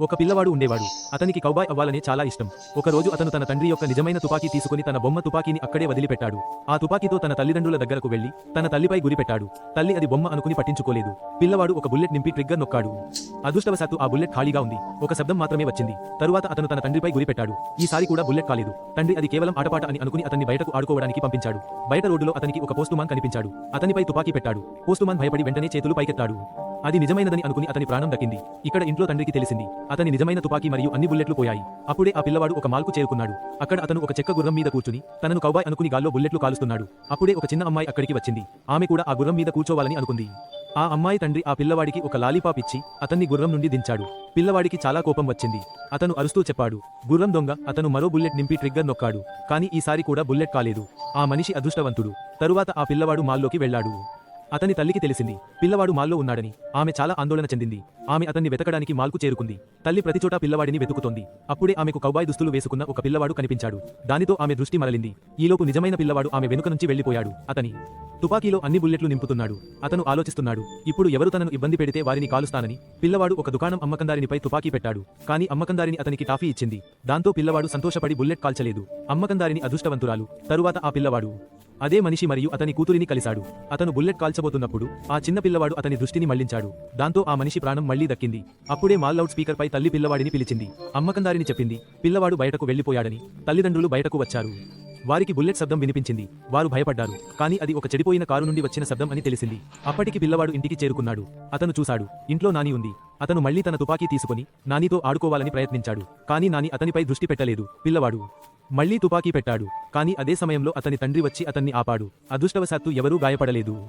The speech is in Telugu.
ఒక పిల్లవాడు ఉండేవాడు. అతనికి కౌబాయ్ అవ్వాలనే చాలా ఇష్టం. ఒక రోజు అతను తన తండ్రి యొక్క నిజమైన తుపాకీ తీసుకుని తన బొమ్మ తుపాకీని అక్కడే వదిలిపెట్టాడు. ఆ తుపాకీతో తన తల్లిదండ్రుల దగ్గరకు వెళ్ళి తన తల్లిపై గురిపెట్టాడు తల్లి అది బొమ్మ అనుకుని పట్టించుకోలేదు. పిల్లవాడు ఒక బుల్లెట్ నింపి ట్రిగ్గర్ నొక్కాడు. అదృష్టవశాత్తు ఆ బుల్లెట్ ఖాళీగా ఉంది. ఒక శబ్దం మాత్రమే వచ్చింది. తరువాత అతను తన తండ్రిపై గురిపెట్టాడు ఈసారి కూడా బుల్లెట్ కాలేదు. తండ్రి అది కేవలం ఆటపాట అని అనుకుని అతన్ని బయటకు ఆడుకోవడానికి పంపించాడు. బయట రోడ్డులో అతనికి ఒక పోస్టుమాన్ కనిపించాడు. అతనిపై తుపాకీ పెట్టాడు. పోస్టుమాన్ భయపడి వెంటనే చేతులు పైకెత్తాడు. అది నిజమైనదని అనుకుని అతని ప్రాణం దక్కింది. ఇక్కడ ఇంట్లో తండ్రికి తెలిసింది. అతని నిజమైన తుపాకీ మరియు అన్ని బుల్లెట్లు పోయాయి. అప్పుడే ఆ పిల్లవాడు ఒక మాల్కు చేరుకున్నాడు. అక్కడ అతను ఒక చెక్క గుర్రం మీద కూర్చుని తనను కౌబాయ్ అనుకుని గాల్లో బుల్లెట్లు కాలుస్తున్నాడు. అప్పుడే ఒక చిన్న అమ్మాయి అక్కడికి వచ్చింది. ఆమె కూడా ఆ గుర్రం మీద కూర్చోవాలని అనుకుంది. ఆ అమ్మాయి తండ్రి ఆ పిల్లవాడికి ఒక లాలీపాప్ ఇచ్చి అతన్ని గుర్రం నుండి దించాడు. పిల్లవాడికి చాలా కోపం వచ్చింది. అతను అరుస్తూ చెప్పాడు గుర్రం దొంగ అతను మరో బుల్లెట్ నింపి ట్రిగ్గర్ నొక్కాడు. కానీ ఈసారి కూడా బుల్లెట్ కాలేదు. ఆ మనిషి అదృష్టవంతుడు. తరువాత ఆ పిల్లవాడు మాల్లోకి వెళ్ళాడు. అతని తల్లికి తెలిసింది పిల్లవాడు మాల్లో ఉన్నాడని. ఆమె చాలా ఆందోళన చెందింది. ఆమె అతన్ని వెతకడానికి మాల్కు చేరుకుంది. తల్లి ప్రతిచోటా పిల్లవాడిని వెతుకుతోంది. అప్పుడే ఆమెకు కౌబాయ్ దుస్తులు వేసుకున్న ఒక పిల్లవాడు కనిపించాడు. దానితో ఆమె దృష్టి మరలింది. ఈలోపు నిజమైన పిల్లవాడు ఆమె వెనుక నుంచి వెళ్ళిపోయాడు అతని తుపాకీలో అన్ని బుల్లెట్లు నింపుతున్నాడు. అతను ఆలోచిస్తున్నాడు ఇప్పుడు ఎవరు తనను ఇబ్బంది పెడితే వారిని కాలుస్తానని. పిల్లవాడు ఒక దుకాణం అమ్మకందారినిపై తుపాకీ పెట్టాడు. కానీ అమ్మకందారిని అతనికి టాఫీ ఇచ్చింది. దాంతో పిల్లవాడు సంతోషపడి బుల్లెట్ కాల్చలేదు. అమ్మకందారిని అదృష్టవంతురాలు. తరువాత ఆ పిల్లవాడు అదే మనిషి మరియు అతని కూతురిని కలిశాడు. అతను బుల్లెట్ కాల్చబోతున్నప్పుడు ఆ చిన్న పిల్లవాడు అతని దృష్టిని మళ్ళించాడు. దాంతో ఆ మనిషి ప్రాణం మళ్ళీ దక్కింది. అప్పుడే మాల్ లౌడ్ స్పీకర్ పై తల్లి పిల్లవాడిని పిలిచింది. అమ్మకందారిని చెప్పింది. పిల్లవాడు బయటకు వెళ్ళిపోయాడని తల్లిదండ్రులు బయటకు వచ్చారు. వారికి బుల్లెట్ శబ్దం వినిపించింది. వారు భయపడ్డారు. కానీ అది ఒక చెడిపోయిన కారు నుండి వచ్చిన శబ్దం అని తెలిసింది. అప్పటికి పిల్లవాడు ఇంటికి చేరుకున్నాడు. అతను చూశాడు. ఇంట్లో నాని ఉంది. అతను మళ్ళీ తన తుపాకీ తీసుకుని నానితో ఆడుకోవాలని ప్రయత్నించాడు. కానీ నాని అతనిపై దృష్టి పెట్టలేదు. పిల్లవాడు మళ్ళీ తుపాకీ పెట్టాడు. కానీ అదే సమయంలో అతని తండ్రి వచ్చి అతన్ని ఆపాడు. అదృష్టవశాత్తు ఎవరూ గాయపడలేదు.